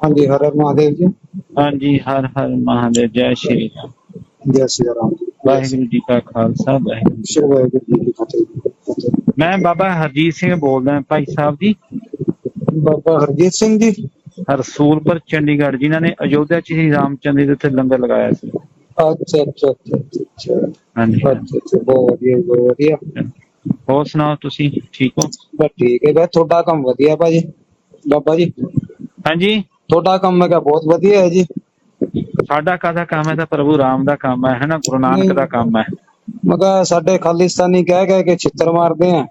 ਹਾਂਜੀ ਹਰ ਹਰ ਮਹਾਦੇਵ ਜੀ। ਹਾਂਜੀ ਹਰ ਹਰ ਮਹਾਦੇਵ ਜੈ ਸ਼੍ਰੀ ਰਾਮ। ਜੈ ਸ਼੍ਰੀ ਰਾਮ। ਵਾਹਿਗੁਰੂ ਜੀ ਕਾ ਖਾਲਸਾ ਵਾਹਿਗੁਰੂ ਸ਼੍ਰੀ ਵਾਹਿਗੁਰੂ ਜੀ ਕੀ ਫਤਿਹ। ਮੈਂ ਬਾਬਾ ਹਰਜੀਤ ਸਿੰਘ ਬੋਲਦਾ ਭਾਈ ਸਾਹਿਬ ਜੀ। ਬਾਬਾ ਹਰਜੀਤ ਸਿੰਘ ਜੀ। ਰਸੂਲਪੁਰ ਚੰਡੀਗੜ੍ਹ ਜਿਨ੍ਹਾਂ ਨੇ ਅਯੋਧਿਆ ਚ ਸ਼੍ਰੀ ਰਾਮਚੰਦਰ ਦੇ ਉੱਤੇ ਲੰਗਰ ਲਗਾਇਆ ਸੀ। ਅੱਛਾ ਅੱਛਾ ਅੱਛਾ ਅੱਛਾ, ਅੱਛਾ। ਹਾਂਜੀ। ਅੱਛਾ ਅੱਛਾ ਬਹੁਤ ਵਧੀਆ ਜੀ, ਬਹੁਤ ਵਧੀਆ। ਹੋਰ ਸੁਣਾਓ ਤੁਸੀਂ ਠੀਕ ਹੋ? ਬਸ ਠੀਕ ਹੈ ਬਸ ਤੁਹਾਡਾ ਕੰਮ ਵਧੀਆ ਭਾਜੀ। ਬਾਬਾ ਜੀ। ਹਾਂਜੀ। ਤੁਹਾਡਾ ਕੰਮ ਮੈਂ ਕਿਹਾ ਬਹੁਤ ਵਧੀਆ ਹੈ ਜੀ। ਸਾਡਾ ਕਾਹਦਾ ਕੰਮ ਹੈ? ਤਾਂ ਪ੍ਰਭੂ ਰਾਮ ਦਾ ਕੰਮ ਹੈ ਹੈ ਨਾ ਗੁਰੂ ਨਾਨਕ ਦਾ ਕੰਮ ਹੈ। ਮੈਂ ਕਿਹਾ ਸਾਡੇ ਖਾਲਿਸਤਾਨੀ ਕਹਿ ਕਹਿ ਕੇ ਛਿੱਤਰ ਮਾਰਦੇ ਆ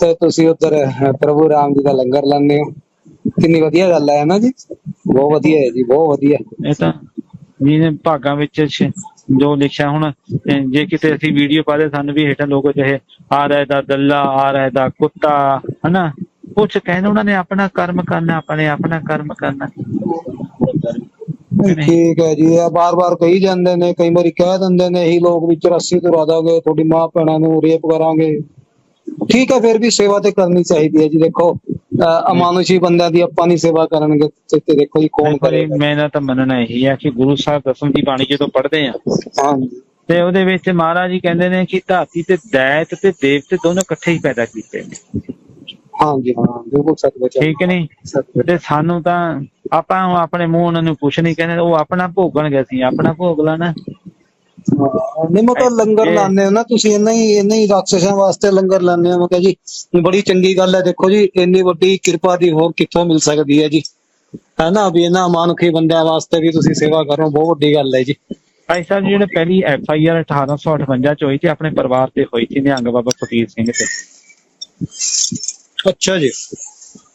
ਤੇ ਤੁਸੀਂ ਉੱਧਰ ਪ੍ਰਭੂ ਰਾਮ ਜੀ ਦਾ ਲੰਗਰ ਲਾਉਂਦੇ ਹੋ। ਕਿੰਨੀ ਵਧੀਆ ਗੱਲ ਹੈ ਨਾ ਜੀ? ਬਹੁਤ ਵਧੀਆ ਹੈ ਜੀ ਬਹੁਤ ਵਧੀਆ। ਇਹ ਤਾਂ ਜਿਹਨੇ ਭਾਗਾਂ ਵਿੱਚ ਜੋ ਲਿਖਿਆ ਹੁਣ ਜੇ ਕਿਤੇ ਅਸੀਂ ਵੀਡੀਓ ਪਾਦੇ ਸਾਨੂੰ ਵੀ ਹੇਠਾਂ ਲੋਕ ਚਾਹੇ ਆ ਰਿਹਾ ਦਾ ਦੱਲਾ ਆ ਰਿਹਾ ਦਾ ਕੁੱਤਾ ਹਨਾ? ਕੁਛ ਕਹਿੰਦੇ ਉਹਨਾਂ ਨੇ ਆਪਣਾ ਕਰਮ ਕਰਨਾ ਆਪਣੇ ਆਪਣਾ ਕਰਮ ਕਰਨਾ। ਠੀਕ ਹੈ ਜੀ ਇਹ ਬਾਰ-ਬਾਰ ਕਹੀ ਜਾਂਦੇ ਨੇ ਕਈ ਵਾਰੀ ਕਹਿ ਦਿੰਦੇ ਨੇ ਇਹੀ ਲੋਕ ਵੀ 84 ਤੋਂ ਦਾਂਗੇ ਤੁਹਾਡੀ ਮਾਂ ਭੈਣਾਂ ਨੂੰ ਰੇਪ ਕਰਾਂਗੇ। ਠੀਕ ਹੈ ਫਿਰ ਵੀ ਸੇਵਾ ਤੇ ਕਰਨੀ ਚਾਹੀਦੀ ਹੈ ਜੀ ਦੇਖੋ ਅਮਾਨੁਸ਼ੀ ਬੰਦਿਆਂ ਦੀ ਆਪਾਂ ਨਹੀਂ ਸੇਵਾ ਕਰਨਗੇ ਤੇ ਦੇਖੋ ਜੀ ਕੌਣ ਕਰੇਗਾ। ਮੇਰਾ ਤਾਂ ਮੰਨਣਾ ਇਹੀ ਹੈ ਕਿ ਗੁਰੂ ਸਾਹਿਬ ਦਸਮ ਦੀ ਬਾਣੀ ਜਦੋਂ ਪੜ੍ਹਦੇ ਆ ਹਾਂਜੀ। ਤੇ ਉਹਦੇ ਵਿੱਚ ਮਹਾਰਾਜ ਜੀ ਕਹਿੰਦੇ ਨੇ ਕਿ ਧਰਤੀ ਤੇ ਦੈਤ ਤੇ ਦੇਵਤੇ ਦੋਨੋਂ ਇਕੱਠੇ ਹੀ ਪੈਦਾ ਕੀਤੇ ਨੇ। ਹਾਂਜੀ ਹਾਂ ਬਿਲਕੁਲ ਸੱਚ ਬਚਾ ਠੀਕ ਨਹੀਂ ਸੱਚ ਤੇ ਸਾਨੂੰ ਤਾਂ ਆਪਾਂ ਆਪਣੇ ਮੂੰਹ ਉਹਨਾਂ ਨੂੰ ਕੁਛ ਨਹੀਂ ਕਹਿੰਦੇ ਉਹ ਆਪਣਾ ਭੋਗਣਗੇ ਅਸੀਂ ਆਪਣਾ ਭੋਗ ਲੈਣਾ। ਨਹੀਂ ਮੈਂ ਕਿਹਾ ਲੰਗਰ ਹੋ ਨਾ ਤੁਸੀਂ ਇੰਨਾ ਹੀ ਇੰਨਾ ਹੀ ਰਾਖਸ਼ਾਂ ਵਾਸਤੇ ਲੰਗਰ ਹੋ ਮੈਂ ਕਿਹਾ ਜੀ ਬੜੀ ਚੰਗੀ ਗੱਲ ਹੈ ਦੇਖੋ ਜੀ ਇੰਨੀ ਵੱਡੀ ਕਿਰਪਾ ਦੀ ਹੋਰ ਕਿੱਥੋਂ ਮਿਲ ਸਕਦੀ ਹੈ ਜੀ? ਹੈ ਨਾ ਵੀ ਇਹਨਾਂ ਮਾਨੁਖੀ ਬੰਦਿਆਂ ਵਾਸਤੇ ਵੀ ਤੁਸੀਂ ਸੇਵਾ ਕਰੋ ਬਹੁਤ ਵੱਡੀ ਗੱਲ ਹੈ ਜੀ। ਭਾਈ ਸਾਹਿਬ ਜੀ, ਜਿਹੜੇ ਪਹਿਲੀ ਐਫ ਆਈ ਆਰ 1858 ਚ ਹੋਈ ਸੀ ਆਪਣੇ ਪਰਿਵਾਰ ਤੇ ਹੋਈ ਸੀ ਨਿਹੰਗ ਬਾਬਾ ਫਕੀਰ ਸਿੰਘ ਤੇ। ਅੱਛਾ ਜੀ।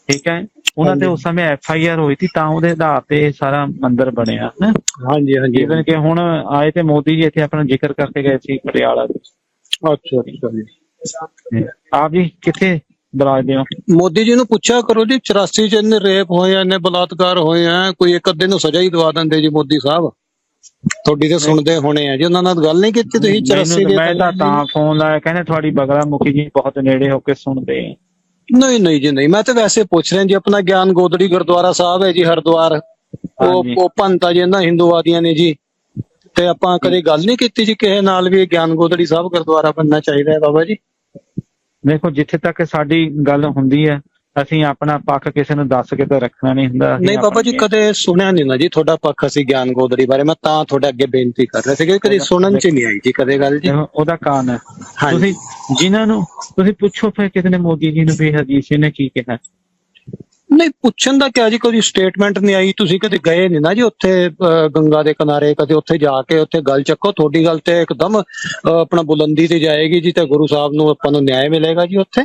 ਠੀਕ ਹੈ। ਉਹਨਾਂ ਤੇ। ਉਸ ਸਮੇਂ ਐਫ ਆਈ ਆਰ ਹੋਈ ਸੀ ਤਾਂ ਉਹਦੇ ਆਧਾਰ ਤੇ ਇਹ ਸਾਰਾ ਮੰਦਿਰ ਬਣਿਆ ਹੈ ਹਾਂਜੀ ਹਾਂਜੀ। ਜਿਵੇਂ ਕਿ ਹੁਣ ਆਏ ਤੇ ਮੋਦੀ ਜੀ ਇੱਥੇ ਆਪਣਾ ਜ਼ਿਕਰ ਕਰਕੇ ਗਏ ਸੀ ਪਟਿਆਲਾ ਦੇ। ਅੱਛਾ ਅੱਛਾ ਜੀ। ਆਪ ਜੀ ਕਿੱਥੇ ਬਰਾਜਦੇ ਹੋ? ਮੋਦੀ ਜੀ ਨੂੰ ਪੁੱਛਿਆ ਕਰੋ ਜੀ 84 ਚ ਇੰਨੇ ਰੇਪ ਹੋਏ ਆ ਇੰਨੇ ਬਲਾਤਕਾਰ ਹੋਏ ਆ ਕੋਈ ਇੱਕ ਅੱਧੇ ਨੂੰ ਸਜ਼ਾ ਹੀ ਦਵਾ ਦਿੰਦੇ ਜੀ ਮੋਦੀ ਸਾਹਿਬ। ਤੁਹਾਡੀ ਤੇ ਸੁਣਦੇ ਹੋਣੇ ਆ ਜੀ ਉਹਨਾਂ ਨਾਲ ਗੱਲ ਨਹੀਂ ਕੀਤੀ ਤੁਸੀਂ 84 ਮੈਨੂੰ ਦੇ ਮੈਂ ਤਾਂ ਤਾਂ ਫੋਨ ਲਾਇਆ ਕਹਿੰਦੇ ਤੁਹਾਡੀ ਬਗਲਾ ਮੁਖੀ ਜੀ ਬਹੁਤ ਨੇੜੇ ਹੋ ਕੇ ਸੁਣਦੇ ਆ। ਨਹੀਂ ਨਹੀਂ ਜੀ ਨਹੀਂ। ਮੈਂ ਤਾਂ ਵੈਸੇ ਪੁੱਛ ਰਿਹਾ ਜੀ ਆਪਣਾ ਗਿਆਨ ਗੋਦੜੀ ਗੁਰਦੁਆਰਾ ਸਾਹਿਬ ਹੈ ਜੀ ਹਰਿਦੁਆਰ। ਉਹ ਹਾਂਜੀ। ਉਹ ਪੰਤਾ ਜੀ ਇਹਨਾਂ ਹਿੰਦੂਵਾਦੀਆਂ ਨੇ ਜੀ। ਤੇ ਆਪਾਂ ਕਦੇ ਗੱਲ ਨਹੀਂ ਕੀਤੀ ਜੀ ਕਿਸੇ ਨਾਲ ਵੀ ਇਹ ਗਿਆਨ ਗੋਦੜੀ ਸਾਹਿਬ ਗੁਰਦੁਆਰਾ ਬਣਨਾ ਚਾਹੀਦਾ ਹੈ ਬਾਬਾ ਜੀ? ਦੇਖੋ ਜਿੱਥੇ ਤੱਕ ਸਾਡੀ ਗੱਲ ਹੁੰਦੀ ਹੈ ਅਸੀਂ ਆਪਣਾ ਪੱਖ ਕਿਸੇ ਨੂੰ ਦੱਸ ਕੇ ਤਾਂ ਰੱਖਣਾ ਨਹੀਂ ਹੁੰਦਾ ਨਹੀਂ ਬਾਬਾ ਜੀ ਕਦੇ ਸੁਣਿਆ ਨਹੀਂ ਨਾ ਜੀ ਤੁਹਾਡਾ ਪੱਖ ਅਸੀਂ ਗਿਆਨ ਗੋਦੜੀ ਬਾਰੇ ਮੈਂ ਤਾਂ ਤੁਹਾਡੇ ਅੱਗੇ ਬੇਨਤੀ ਕਰ ਰਿਹਾ ਸੀ ਕਿ ਕਦੇ ਸੁਣਨ ਚ ਨਹੀਂ ਆਈ ਜੀ ਕਦੇ ਗੱਲ ਜੀ। ਉਹਦਾ ਕਾਰਨ ਹੈ। ਤੁਸੀਂ ਜਿਨ੍ਹਾਂ ਨੂੰ ਤੁਸੀਂ ਪੁੱਛੋ ਫਿਰ ਕਿਸੇ ਨੇ ਮੋਦੀ ਜੀ ਨੂੰ ਵੀ ਸਿੰਘ ਨੇ ਕੀ ਕਿਹਾ। ਨਹੀਂ ਪੁੱਛਣ ਦਾ ਕਿਹਾ ਜੀ ਕੋਈ ਸਟੇਟਮੈਂਟ ਨਹੀਂ ਆਈ ਤੁਸੀਂ ਕਦੇ ਗਏ ਨਹੀਂ ਨਾ ਜੀ ਉੱਥੇ ਗੰਗਾ ਦੇ ਕਿਨਾਰੇ ਕਦੇ ਉੱਥੇ ਜਾ ਕੇ ਉੱਥੇ ਗੱਲ ਚੱਕੋ ਤੁਹਾਡੀ ਗੱਲ ਤੇ ਇੱਕਦਮ ਆਪਣਾ ਬੁਲੰਦੀ ਤੇ ਜਾਏਗੀ ਜੀ ਤੇ ਗੁਰੂ ਸਾਹਿਬ ਨੂੰ ਆਪਾਂ ਨੂੰ ਨਿਆਂ ਮਿਲੇਗਾ ਜੀ ਉੱਥੇ।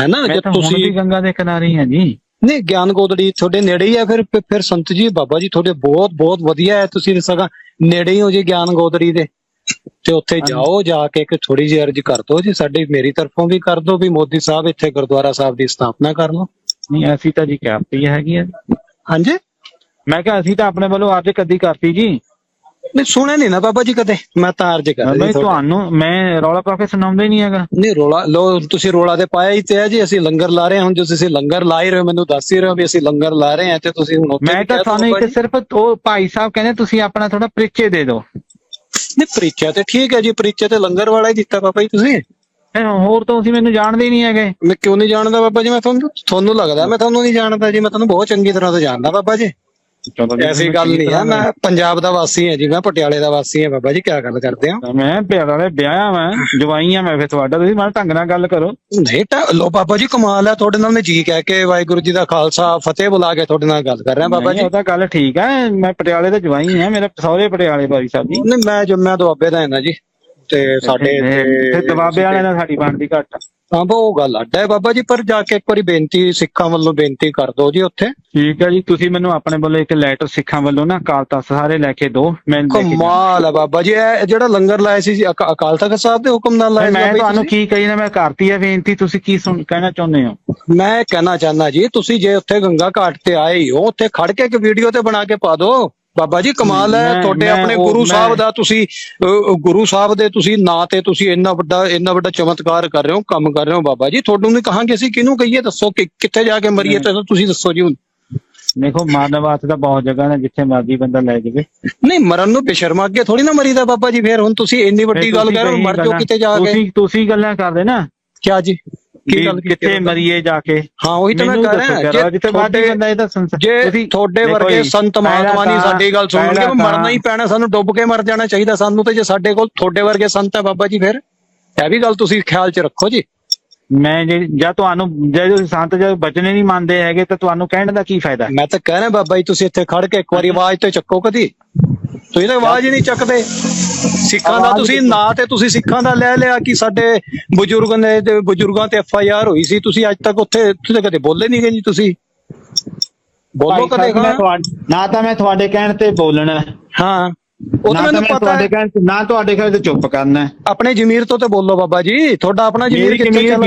ਹੈ ਨਾ ਮੈਂ ਜੇ ਤਾਂ ਹੁਣ ਤੁਸੀਂ ਵੀ ਗੰਗਾ ਦੇ ਕਿਨਾਰੇ ਹੀ ਹਾਂ ਜੀ। ਨਹੀਂ ਗਿਆਨ ਗੋਦੜੀ ਤੁਹਾਡੇ ਨੇੜੇ ਹੀ ਆ ਫਿਰ ਫਿਰ- ਸੰਤ ਜੀ ਬਾਬਾ ਜੀ ਤੁਹਾਡੇ ਬਹੁਤ ਬਹੁਤ ਵਧੀਆ ਹੈ। ਤੁਸੀਂ ਸਗਾ ਨੇੜੇ ਹੀ ਹੋ ਜੀ ਗਿਆਨ ਗੋਦੜੀ ਦੇ। ਤੇ ਉੱਥੇ ਜਾਓ ਜਾ ਕੇ ਇੱਕ ਥੋੜੀ ਜਿਹੀ ਅਰਜ਼ ਕਰ ਦਿਓ ਜੀ ਸਾਡੀ ਮੇਰੀ ਤਰਫੋਂ ਵੀ ਕਰ ਦਿਓ ਵੀ ਮੋਦੀ ਸਾਹਿਬ ਇੱਥੇ ਗੁਰਦੁਆਰਾ ਸਾਹਿਬ ਦੀ ਸਥਾਪਨਾ ਕਰ ਲਓ। ਨਹੀਂ ਅਸੀਂ ਤਾਂ ਜੀ ਕਰਤੀ ਹੈਗੀ ਆ ਹਾਂਜੀ? ਮੈਂ ਕਿਹਾ ਅਸੀਂ ਤਾਂ ਆਪਣੇ ਵੱਲੋਂ ਅੱਜ ਕਦੀ ਕਰਤੀ ਜੀ। ਨਹੀਂ ਸੁਣਿਆ ਨਹੀਂ ਨਾ ਬਾਬਾ ਜੀ ਕਦੇ। ਮੈਂ ਤਾਂ ਅਰਜ਼ ਕਰ ਮੈਂ ਰਿਹਾ ਤੁਹਾਡੇ- ਤੁਹਾਨੂੰ ਮੈਂ ਰੌਲਾ ਪਾ ਕੇ ਸੁਣਾਉਂਦਾ ਹੀ ਨਹੀਂ ਹੈਗਾ। ਨਹੀਂ ਰੋਲਾ ਲੋ ਤੁਸੀਂ ਰੋਲਾ ਤੇ ਪਾਇਆ ਹੀ ਤੇ ਹੈ ਜੀ ਅਸੀਂ ਲੰਗਰ ਲਾ ਰਹੇ ਹਾਂ। ਹੁਣ ਜੋ ਤੁਸੀਂ ਲੰਗਰ ਲਾ ਹੀ ਰਹੇ ਹੋ ਮੈਨੂੰ ਦੱਸ ਹੀ ਰਹੇ ਹੋ ਵੀ ਅਸੀਂ ਲੰਗਰ ਲਾ ਰਹੇ ਹਾਂ ਤੇ ਤੁਸੀਂ ਹੁਣ ਉੱਥੇ ਮੈਂ ਵੀ ਤਾਂ ਕਹਿ ਦਿਓ ਤੁਹਾਨੂੰ ਬਾਬਾ ਇੱਕ ਸਿਰਫ ਉਹ ਭਾਈ ਸਾਹਿਬ ਕਹਿੰਦੇ ਤੁਸੀਂ ਆਪਣਾ ਥੋੜਾ ਪ੍ਰੀਚੇ ਦੇ ਦਿਓ। ਨਹੀਂ ਪ੍ਰੀਚਾ ਤੇ ਠੀਕ ਹੈ ਜੀ ਪ੍ਰੀਚਾ ਤੇ ਲੰਗਰ ਵਾਲਾ ਹੀ ਦਿੱਤਾ ਬਾਬਾ ਜੀ ਤੁਸੀਂ। ਇਹ ਹੋਰ ਤਾਂ ਤੁਸੀਂ ਮੈਨੂੰ ਜਾਣਦੇ ਹੀ ਨਹੀਂ ਹੈਗੇ। ਮੈਂ ਕਿਉਂ ਨਹੀਂ ਜਾਣਦਾ ਬਾਬਾ ਜੀ ਮੈਂ ਤੁਹਾਨੂੰ ਤੁਹਾਨੂੰ ਲੱਗਦਾ ਮੈਂ ਤੁਹਾਨੂੰ ਨਹੀਂ ਜਾਣਦਾ ਜੀ ਮੈਂ ਤੁਹਾਨੂੰ ਬਹੁਤ ਚੰਗੀ ਤਰ੍ਹਾਂ ਤੋਂ ਜਾਣਦਾ ਬਾਬਾ ਜੀ। ਐਸੀ ਗੱਲ ਨਹੀਂ ਹੈ ਮੈਂ ਪੰਜਾਬ ਦਾ ਵਾਸੀ ਹਾਂ ਜੀ ਮੈਂ ਪਟਿਆਲੇ ਦਾ ਵਾਸੀ ਹਾਂ ਬਾਬਾ ਜੀ ਕੀ ਗੱਲ ਕਰਦੇ ਹੋ? ਮੈਂ ਵਾਲੇ ਵਿਆਹਿਆ ਮੈਂ ਜਵਾਈ ਆ ਮੈਂ ਫਿਰ ਤੁਹਾਡਾ ਤੁਸੀਂ ਮਾੜਾ ਢੰਗ ਨਾਲ ਗੱਲ ਕਰੋ। ਨਹੀਂ ਤਾਂ ਲੋ ਬਾਬਾ ਜੀ ਕਮਾਲ ਹੈ ਤੁਹਾਡੇ ਨਾਲ ਮੈਂ ਜੀ ਕਹਿ ਕੇ ਵਾਹਿਗੁਰੂ ਜੀ ਦਾ ਖਾਲਸਾ ਫਤਿਹ ਬੁਲਾ ਕੇ ਤੁਹਾਡੇ ਨਾਲ ਗੱਲ ਕਰ ਰਿਹਾ ਬਾਬਾ ਜੀ। ਉਹ ਤਾਂ ਗੱਲ ਠੀਕ ਹੈ ਮੈਂ ਪਟਿਆਲੇ ਦਾ ਜਵਾਈ ਆ ਮੇਰੇ ਸਹੁਰੇ ਪਟਿਆਲੇ ਭਾਈ ਸਾਹਿਬ ਜੀ। ਨਹੀਂ ਮੈਂ ਜੰਮਿਆ ਦੁਆਬੇ ਦਾ ਹਾਂ ਨਾ ਜੀ। ਤੇ ਸਾਡੇ ਤੇ ਦਬਾਬੇ ਵਾਲੇ ਨਾਲ ਸਾਡੀ ਬਣਦੀ ਘੱਟ ਆ। ਹਾਂ ਬਾ ਉਹ ਗੱਲ ਅੱਡ ਹੈ ਬਾਬਾ ਜੀ ਪਰ ਜਾ ਕੇ ਇੱਕ ਵਾਰੀ ਬੇਨਤੀ ਸਿੱਖਾਂ ਵੱਲੋਂ ਬੇਨਤੀ ਕਰ ਦਿਓ ਜੀ ਉੱਥੇ ਠੀਕ ਹੈ ਜੀ ਤੁਸੀਂ ਮੈਨੂੰ ਆਪਣੇ ਵੱਲੋਂ ਇੱਕ ਲੈਟਰ ਸਿੱਖਾਂ ਵੱਲੋਂ ਨਾ ਅਕਾਲ ਤਖਤ ਸਾਰੇ ਲੈ ਕੇ ਦਿਓ ਮੈਂ ਲੈ ਕੇ ਜਾਵਾਂ। ਕਮਾਲ ਹੈ ਬਾਬਾ ਜੀ ਇਹ ਜਿਹੜਾ ਲੰਗਰ ਲਾਇਆ ਸੀ ਜੀ, ਅਕਾ- ਅਕਾਲ ਤਖਤ ਸਾਹਿਬ ਦੇ ਹੁਕਮ ਨਾਲ ਲਾਇਆ ਸੀ ਮੈਂ ਬਾਬਾ ਜੀ ਤੁਹਾਨੂੰ ਤੁਸੀਂ? ਕੀ ਕਹੀ ਨਾ ਮੈਂ ਕਰਤੀ ਹੈ ਬੇਨਤੀ ਤੁਸੀਂ ਕੀ ਸੁਣ ਕਹਿਣਾ ਚਾਹੁੰਦੇ ਹੋ ਮੈਂ ਕਹਿਣਾ ਚਾਹੁੰਦਾ ਜੀ ਤੁਸੀਂ ਜੇ ਉੱਥੇ ਗੰਗਾ ਘਾਟ ਤੇ ਆਏ ਹੀ ਹੋ ਉੱਥੇ ਖੜ ਕੇ ਇੱਕ ਵੀਡੀਓ ਤੇ ਬਣਾ ਕੇ ਪਾ ਦਿਓ ਬਾਬਾ ਜੀ ਕਮਾਲ ਹੈ ਤੁਹਾਡੇ ਆਪਣੇ ਗੁਰੂ ਸਾਹਿਬ ਦਾ ਤੁਸੀਂ ਗੁਰੂ ਸਾਹਿਬ ਦੇ ਤੁਸੀਂ ਨਾਂ ਤੇ ਤੁਸੀਂ ਇੰਨਾ ਵੱਡਾ ਇੰਨਾ ਵੱਡਾ ਚਮਤਕਾਰ ਕਰ ਰਹੇ ਹੋ ਕੰਮ ਕਰ ਰਹੇ ਹੋ ਬਾਬਾ ਜੀ। ਤੁਹਾਨੂੰ ਨਹੀਂ ਕਹਾਂਗੇ ਅਸੀਂ ਕਿਹਨੂੰ ਕਹੀਏ ਦੱਸੋ ਕਿ ਕਿੱਥੇ ਜਾ ਕੇ ਮਰੀਏ ਤੇ ਤੁਸੀਂ ਦੱਸੋ ਜੀ ਹੁਣ। ਦੇਖੋ ਮਾਰਨ ਵਾਸਤੇ ਤਾਂ ਬਹੁਤ ਜਗ੍ਹਾ ਨੇ ਜਿੱਥੇ ਮਰਜ਼ੀ ਬੰਦਾ ਲੈ ਜਾਵੇ। ਨਹੀਂ ਮਰਨ ਨੂੰ ਬੇਸ਼ਰਮ ਅੱਗੇ ਥੋੜੀ ਨਾ ਮਰੀਦਾ ਬਾਬਾ ਜੀ ਫੇਰ ਹੁਣ ਤੁਸੀਂ ਇੰਨੀ ਵੱਡੀ ਗੱਲ ਕਰ ਰਹੇ ਹੋ ਮਰ ਜਾਓ ਕਿਤੇ ਜਾ ਕੇ। ਤੁਸੀਂ ਤੁਸੀਂ ਗੱਲਾਂ ਕਰਦੇ ਨਾ। ਕਿਆ ਜੀ? ਕੀ ਗੱਲ ਕੀਤੀ ਕਿੱਥੇ? ਮਰੀਏ ਜਾ ਕੇ? ਹਾਂ ਉਹੀ ਤਾਂ ਮੈਂ ਮੈਨੂੰ ਕਹਿ ਦੱਸੋ ਰਿਹਾ ਜੇ ਜਿੱਥੇ ਤੁਹਾਡੇ ਬੰਦਾ ਇਹ ਤਾਂ ਸੰਸਾਰ ਜੇ ਤੁਸੀਂ ਤੁਹਾਡੇ ਦੇਖੋ ਵਰਗੇ ਜੀ, ਸੰਤ ਮਹਾਤਮਾ ਨਹੀਂ ਪਹਿਲਾਂ ਸਾਡੀ ਗੱਲ ਸੁਣਨਗੇ ਪਹਿਲਾਂ ਮਰਨਾ ਹੀ ਪੈਣਾ ਸਾਨੂੰ ਡੁੱਬ ਕੇ ਮਰ ਜਾਣਾ ਚਾਹੀਦਾ ਸਾਨੂੰ ਤੇ ਜੇ ਸਾਡੇ ਕੋਲ ਤੁਹਾਡੇ ਵਰਗੇ ਸੰਤ ਹੈ ਬਾਬਾ ਜੀ ਫਿਰ ਇਹ ਵੀ ਗੱਲ ਤੁਸੀਂ ਖਿਆਲ 'ਚ ਰੱਖੋ ਜੀ। ਮੈਂ ਜੇ ਜਾਂ ਤੁਹਾਨੂੰ ਜੇ ਤੁਸੀਂ ਸੰਤ ਜੇ ਬਚਨੇ ਨਹੀਂ ਮੰਨਦੇ ਹੈਗੇ ਤਾਂ ਤੁਹਾਨੂੰ ਕਹਿਣ ਦਾ ਕੀ ਫਾਇਦਾ? ਮੈਂ ਤਾਂ ਕਹਿ ਰਿਹਾ ਬਾਬਾ ਜੀ ਤੁਸੀਂ ਇੱਥੇ ਖੜ ਕੇ ਇੱਕ ਵਾਰੀ ਆਵਾਜ਼ ਤੇ ਚੱਕੋ ਕਦੀ। ਤੁਸੀਂ ਤਾਂ ਆਵਾਜ਼ ਹੀ ਨਹੀਂ ਚੱਕਦੇ। ਸਿੱਖਾਂ ਦਾ ਤੁਸੀਂ? ਨਾਂ ਤੇ ਤੁਸੀਂ ਸਿੱਖਾਂ ਦਾ ਲੈ ਲਿਆ ਕਿ ਸਾਡੇ ਬਜ਼ੁਰਗ ਨੇ ਤੇ ਬਜ਼ੁਰਗਾਂ ਤੇ ਐਫ ਆਈ ਆਰ ਹੋਈ ਸੀ। ਤੁਸੀਂ ਅੱਜ ਤੱਕ ਉੱਥੇ ਤੁਸੀਂ ਕਦੇ ਬੋਲੇ ਨਹੀਂ ਗਏ ਜੀ ਤੁਸੀਂ। ਬੋਲੋ ਕਦੇ ਨਾ ਤਾਂ ਮੈਂ ਤੁਹਾਡੇ ਕਹਿਣ ਤੇ ਬੋਲਣਾ। ਹੈ, ਉਹ ਤਾਂ ਮੈਨੂੰ ਪਤਾ ਤੁਹਾਡੇ ਕਹਿਣ ਤੇ ਨਾ ਤੁਹਾਡੇ ਕਹਿਣ ਤੇ ਚੁੱਪ ਕਰਨਾ। ਆਪਣੇ ਜ਼ਮੀਰ ਤੋਂ ਤੇ ਬੋਲੋ ਬਾਬਾ ਜੀ। ਤੁਹਾਡਾ ਆਪਣਾ ਜ਼ਮੀਰ ਮੇਰੀ ਕਿੱਥੇ ਚੱਲ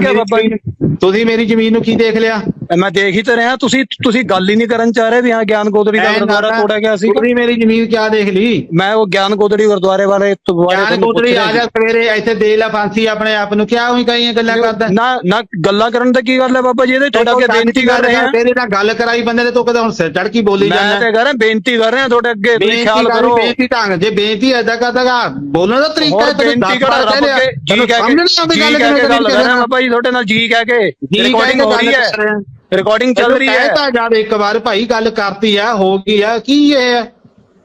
ਗਿਆ ਬਾਬਾ ਜੀ? ਤੁਸੀਂ ਮੇਰੀ ਜ਼ਮੀਨ ਨੂੰ ਕੀ ਦੇਖ ਲਿਆ? ਮੈਂ ਦੇਖ ਹੀ ਤੇ ਰਿਹਾ ਤੁਸੀਂ ਤੁਸੀਂ ਗੱਲ ਹੀ ਨਹੀਂ ਕਰਨ ਚਾਹ ਰਹੇ ਵੀ ਹਾਂ ਗਿਆਨ ਗੋਦੜੀ ਦਾ ਗੁਰਦੁਆਰਾ ਤੋੜਿਆ ਗਿਆ ਸੀ। ਤੁਸੀਂ ਮੇਰੀ ਜ਼ਮੀਨ ਕਿਆ ਦੇਖ ਲਈ। ਮੈਂ ਉਹ ਗਿਆਨ ਗੋਦੜੀ ਗੁਰਦੁਆਰੇ ਵਾਲੇ ਦੁਆਰੇ ਗਿਆਨ ਰਿਹਾ ਆ ਜਾ ਸਵੇਰੇ ਇੱਥੇ ਦੇ ਲੈ ਫਾਂਸੀ ਆਪਣੇ ਆਪ ਨੂੰ। ਕਿਆ ਹੋਈ ਕਈਆਂ ਗੱਲਾਂ ਕਰਦਾ? ਨਾ ਨਾ ਗੱਲਾਂ ਕਰਨ ਦਾ ਕੀ ਗੱਲ ਹੈ ਬਾਬਾ ਜੀ? ਇਹਦੇ ਤੁਹਾਡਾ ਅੱਗੇ ਬੇਨਤੀ ਕਰ ਰਹੇ ਹਾਂ। ਤੇਰੇ ਨਾਲ ਗੱਲ ਕਰਾਈ ਬੰਦੇ ਨੇ ਤੂੰ ਕਦੇ ਹੁਣ ਸਿਰ ਚੜ ਕੇ ਬੋਲੀ ਮੈਂ ਜਾਂਦਾ। ਤੇ ਕਰ ਰਿਹਾ ਬੇਨਤੀ ਕਰ ਰਿਹਾ ਤੁਹਾਡੇ ਅੱਗੇ ਤੁਸੀਂ ਖਿਆਲ ਕਰੋ ਬੇਨਤੀ ਢੰਗ ਜੇ ਬੇਨਤੀ ਐਦਾਂ ਕਰਦਾਗਾ ਬੋਲਣ ਦਾ ਤਰੀਕਾ ਹੈ ਬੇਨਤੀ ਕਰ ਰੱਬ ਕੇ ਜੀ ਗੱਲ ਕਹਿ ਕੇ ਗੱਲ ਕਰ ਰਿਹਾ। ਬਾਬਾ ਜੀ ਤੁਹਾਡੇ ਨਾਲ ਜੀ ਕਹਿ ਕੇ ਰਿਕਾਰਡਿੰਗ ਹੋ ਰਹੀ ਹੈ। ਰਿਕਾਰਡਿੰਗ ਚੱਲ ਰਹੀ ਹੈ ਤਾਂ ਜਦ ਇੱਕ ਵਾਰ ਭਾਈ ਗੱਲ ਕਰਤੀ ਆ ਹੋ ਗਈ ਆ ਕੀ ਇਹ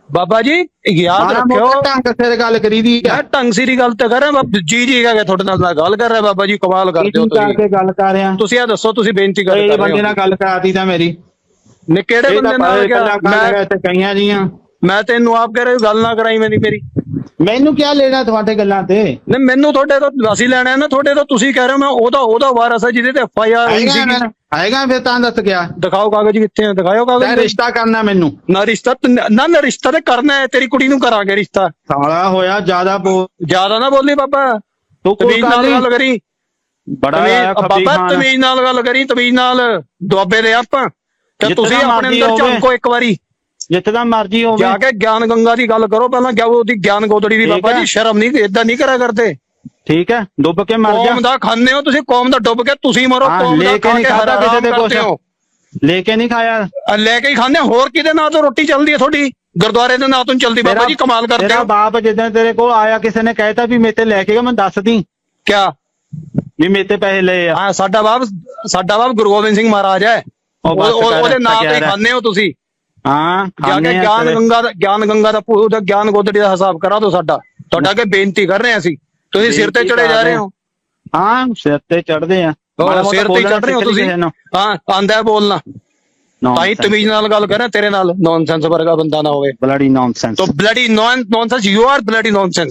ਬਾਬਾ ਜੀ ਯਾਦ ਰੱਖਿਓ। ਢੰਗ ਸਿਰ ਗੱਲ ਕਰੀਦੀ ਆ। ਢੰਗ ਸਿਰੀ ਗੱਲ ਤੇ ਕਰ ਰਿਹਾ ਜੀ ਜੀ ਕਹਿ ਕੇ ਤੁਹਾਡੇ ਨਾਲ ਗੱਲ ਕਰ ਰਿਹਾ ਬਾਬਾ ਜੀ ਕਮਾਲ ਕਰਦੇ ਹੋ ਕੀ ਤੁਸੀਂ। ਕਰਕੇ ਗੱਲ ਕਰ ਰਿਹਾ ਤੁਸੀਂ ਇਹ ਦੱਸੋ ਤੁਸੀਂ ਬੇਨਤੀ ਕਰ ਰਹੇ ਬੰਦੇ ਹੋ। ਨਾਲ ਗੱਲ ਕਰਾਤੀ ਤਾਂ ਮੇਰੀ। ਨੇ ਕਿਹੜੇ ਬੰਦੇ ਨਾਲ ਕਰ ਮੈਂ ਕਈਆਂ ਜੀਆਂ। ਮੈਂ ਤੈਨੂੰ ਆਪ ਕਹਿ ਰਿਹਾ ਗੱਲ ਨਾ ਕਰਾਈ ਮੇਰੀ ਮੇਰੀ। ਮੈਨੂੰ ਕੀ ਲੈਣਾ ਤੁਹਾਡੇ ਗੱਲਾਂ ਤੇ? ਨਹੀਂ ਮੈਨੂੰ ਤੁਹਾਡੇ ਤੋਂ ਵਾਸੀ ਲੈਣਾ ਹੈ ਨਾ ਤੁਹਾਡੇ ਤੋਂ ਤੁਸੀਂ ਕਹਿ ਰਹੇ ਹੋ ਮੈਂ ਉਹਦਾ ਉਹਦਾ ਵਾਰਸ ਹੈ ਜਿਹਦੇ ਤੇ ਐਫ ਆਈ ਆਰ ਹੋਈ ਆਏਗਾ ਮੈਂ- ਫਿਰ ਤਾਂ ਦੱਸ ਗਿਆ ਦਿਖਾਓ ਕਾਗਜ਼ ਕਿੱਥੇ ਆ ਦਿਖਾਓ ਕਾਗਜ਼ ਰਿਸ਼ਤਾ ਕਰਨਾ ਮੈਨੂੰ। ਨਾ ਰਿਸ਼ਤਾ ਤੇ- ਨਾ ਨਾ ਰਿਸ਼ਤਾ ਤੇ ਕਰਨਾ ਹੈ ਤੇਰੀ ਕੁੜੀ ਨੂੰ ਕਰਾਂਗੇ ਰਿਸ਼ਤਾ। ਸਾਲਾ ਹੋਇਆ ਜ਼ਿਆਦਾ ਬੋਲ ਜ਼ਿਆਦਾ ਨਾ ਬੋਲੀ ਬਾਬਾ। ਤੂੰ ਕੋਈ ਤਮੀਜ਼ ਨਾਲ ਗੱਲ ਕਰੀ। ਬੜਾ ਆਇਆ ਤਮੀਜ਼ ਖੱਬੀ ਬਾਬਾ ਖਾਨ। ਤਮੀਜ਼ ਨਾਲ ਗੱਲ ਕਰੀ ਤਮੀਜ਼ ਨਾਲ ਦੁਆਬੇ ਦੇ ਆਪਾਂ। ਤੇ ਤੁਸੀਂ ਆਪਣੇ ਮਰਜ਼ੀ ਅੰਦਰ ਹੋਵੇ। ਝਾਂਕੋ ਇੱਕ ਵਾਰੀ। ਜਿੱਥੇ ਦਾ ਮਰਜ਼ੀ ਹੋਵੇ। ਜਾ ਕੇ ਗਿਆਨ ਗੰਗਾ ਦੀ ਗੱਲ ਕਰੋ ਪਹਿਲਾਂ ਗਿਆ ਉਹਦੀ ਗਿਆਨ ਗੋਦੜੀ ਦੀ ਠੀਕ ਬਾਬਾ ਹੈ। ਜੀ ਸ਼ਰਮ ਨਹੀਂ ਇਦਾਂ ਨਹੀਂ ਕਰਿਆ ਕਰਦੇ। ਠੀਕ ਹੈ ਡੁੱਬ ਕੇ ਮਰ ਜਾ। ਕੌਮ ਦਾ ਖਾਂਦੇ ਹੋ ਤੁਸੀਂ ਕੌਮ ਦਾ ਡੁੱਬ ਕੇ ਤੁਸੀਂ ਮਰੋ ਹਾਂ, ਕੌਮ ਦਾ ਲੈ ਕੇ ਖਾ ਨਹੀਂ ਕੇ ਖਾਧਾ ਹਰਾਮ ਕਿਸੇ ਦੇ ਕੁਛ। ਕਰਦੇ ਹੋ। ਲੈ ਕੇ ਨਹੀਂ ਖਾਇਆ। ਅਹ ਲੈ ਕੇ ਹੀ ਖਾਂਦੇ ਹੋ, ਹੋਰ ਕਿਹਦੇ ਨਾਂ ਤੋਂ ਰੋਟੀ ਚੱਲਦੀ ਹੈ ਤੁਹਾਡੀ? ਗੁਰਦੁਆਰੇ ਦੇ ਨਾਂ ਤੋਂ ਚੱਲਦੀ ਬਾਬਾ ਤੇਰਾ- ਜੀ ਕਮਾਲ ਕਰਦੇ ਤੇਰਾ ਹੋ। ਬਾਪ ਜਿੱਦਾਂ ਤੇਰੇ ਕੋਲ ਆਇਆ ਕਿਸੇ ਨੇ ਕਹਿਤਾ ਵੀ ਮੇਰੇ ਤੇ ਲੈ ਕੇ ਗਿਆ ਮੈਂ ਦੱਸ ਦੀ। ਕਿਆ? ਵੀ ਮੇਰੇ ਤੇ ਪੈਸੇ ਲਏ ਆ। ਹਾਂ ਸਾਡਾ ਬਾਪ ਸਾਡਾ ਬਾਪ ਗੁਰੂ ਗੋਬਿੰਦ ਸਿੰਘ ਮਹਾਰਾਜ ਹੈ। ਉਹ ਬਸ ਉਹ- ਉਹ- ਕਰ, ਉਹਦੇ ਨਾਂ ਤੇ ਹੀ ਰਹਿ। ਖਾਂਦੇ ਹੋ ਤੁਸੀਂ। ਹਾਂ ਜਾਕੇ ਗਿਆਨ ਗੰਗਾ ਦਾ ਗਿਆਨ ਗੰਗਾ ਦਾ ਭੂ- ਉਹਦਾ ਗਿਆਨ ਗੋਦੜੀ ਦਾ ਹਿਸਾਬ ਕਰਾ ਦੋ ਸਾਡਾ। ਤੁਹਾਡਾ ਅੱਗੇ ਬੇਨਤੀ ਕਰ ਰਹੇ ਹਾਂ ਅਸੀਂ। ਤੁਸੀਂ ਸਿਰ ਤੇ ਚੜੇ ਜਾ ਰਹੇ ਹੋ। ਹਾਂ ਸਿਰ ਤੇ ਚੜਦੇ ਆ। ਮਾੜਾ ਸਿਰ ਤੇ ਚੜ ਰਹੇ ਹੋ ਤੁਸੀਂ? ਹਾਂ ਆਂਦਾ ਬੋਲਣਾ। ਤਾਂ ਹੀ ਤਮੀਜ਼ ਨਾਲ ਗੱਲ ਕਰ ਰਿਹਾ ਤੇਰੇ ਨਾਲ। ਨੌਨਸੈਂਸ ਵਰਗਾ ਬੰਦਾ ਨਾ ਹੋਵੇ। ਬਲੜੀ ਨੌਨਸੈਂਸ ਤੋ bloody nonsense you are bloody nonsense